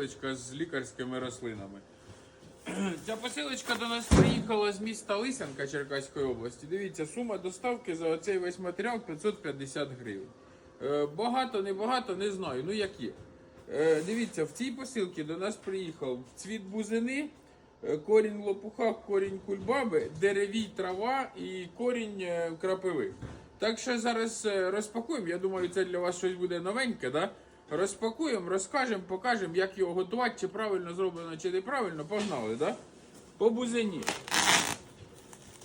посилочка з лікарськими рослинами. Ця посилочка до нас приїхала з міста Лисянка Черкаської області. Дивіться, сума доставки за оцей весь матеріал 550 гривень. Е, багато, не багато, не знаю. Ну як є. Е, дивіться, в цій посилці до нас приїхав цвіт бузини, е, корінь лопуха, корінь кульбаби, деревій трава і корінь крапиви. Так що зараз розпакуємо. Я думаю, це для вас щось буде новеньке, да? Розпакуємо, розкажемо, покажемо, як його готувати, чи правильно зроблено, чи неправильно. Погнали, да? По бузині.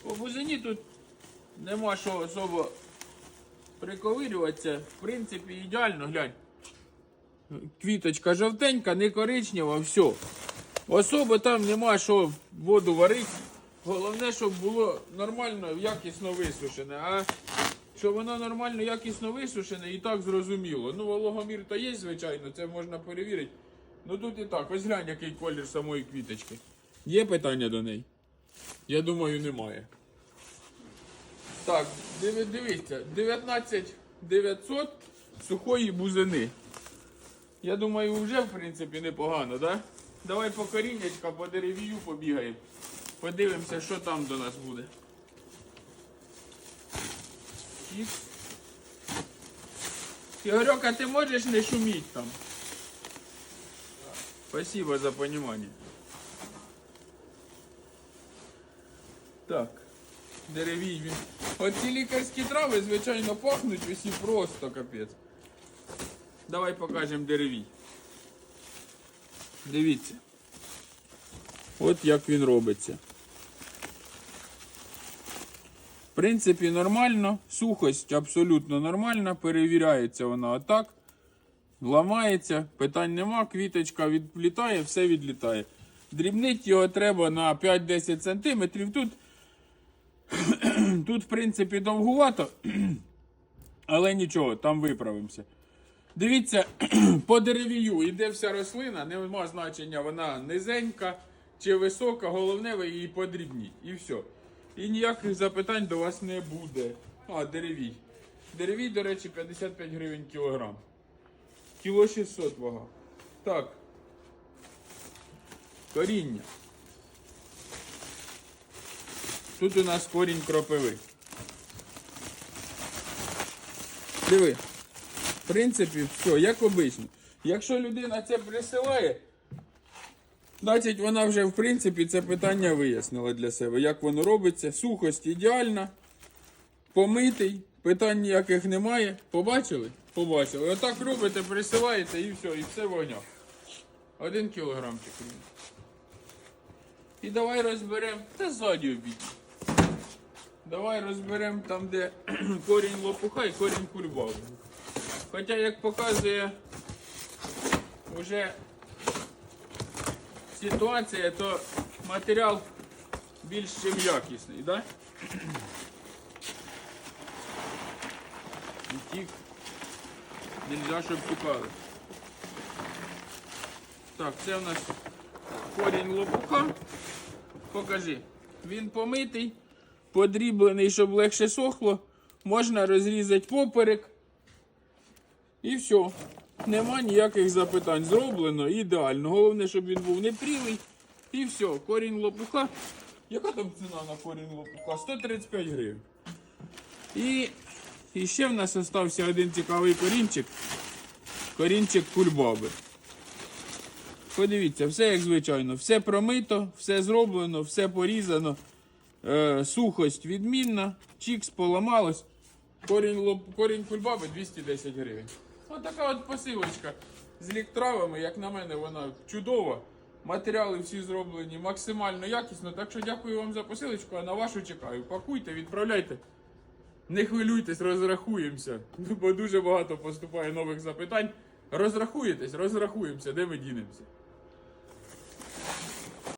По бузині тут нема що особо приковирюватися. В принципі, ідеально, глянь. Квіточка жовтенька, не коричнева, все. Особо там нема що воду варити. Головне, щоб було нормально, якісно висушене. А що воно нормально, якісно висушене і так зрозуміло. Ну, вологомір то є, звичайно, це можна перевірити. Ну тут і так, ось глянь, який колір самої квіточки. Є питання до неї? Я думаю, немає. Так, дивіться, 19 900 сухої бузини. Я думаю, вже в принципі непогано, да? Давай по коріннячка, по деревію побігаємо. Подивимося, що там до нас буде. Чик. Ігорьок, а ти можеш не шуміть там? Спасибо за понимание. Так, деревій він. Оці лікарські трави, звичайно, пахнуть усі просто капець. Давай покажемо деревій. Дивіться. От як він робиться. В принципі, нормально, сухость абсолютно нормальна, перевіряється вона отак. Ламається, питань нема, квіточка відлітає, все відлітає. Дрібнить його треба на 5-10 см. Тут, тут, в принципі, довгувато, але нічого, там виправимося. Дивіться, по деревію йде вся рослина, нема значення, вона низенька чи висока, головне ви її подрібніть. І все. І ніяких запитань до вас не буде. А, деревій. Деревій, до речі, 55 гривень кілограм. Кіло 600 вага. Так. Коріння. Тут у нас корінь кропиви. Диви. В принципі, все, як обично. Якщо людина це присилає, значить вона вже, в принципі, це питання вияснила для себе. Як воно робиться. Сухость ідеальна. Помитий, питань ніяких немає. Побачили? Побачили. Отак робите, присилаєте і все, і все в огнях. Один кілограмчик. І давай розберемо. Та ззаді обійдіть. Давай розберемо там, де корінь лопуха і корінь кульбаби. Хоча, як показує вже ситуація, то матеріал більш чим якісний, так? Да? Тік. Нельзя, щоб тікали. Так, це у нас корінь лопуха. Покажи. Він помитий, подріблений, щоб легше сохло. Можна розрізати поперек. І все. Нема ніяких запитань. Зроблено ідеально. Головне, щоб він був не прілий. І все. Корінь лопуха. Яка там ціна на корінь лопуха? 135 гривень. І, і ще в нас залишився один цікавий корінчик. Корінчик кульбаби. Подивіться, все як звичайно. Все промито, все зроблено, все порізано. Е, сухость відмінна. Чікс поламалось. Корінь, лоп, корінь кульбаби 210 гривень. Ось така от посилочка з ліктравами, як на мене, вона чудова. Матеріали всі зроблені максимально якісно. Так що дякую вам за посилочку, а на вашу чекаю. Пакуйте, відправляйте. Не хвилюйтесь, розрахуємося. Бо дуже багато поступає нових запитань. Розрахуєтесь, розрахуємося, де ми дінемося.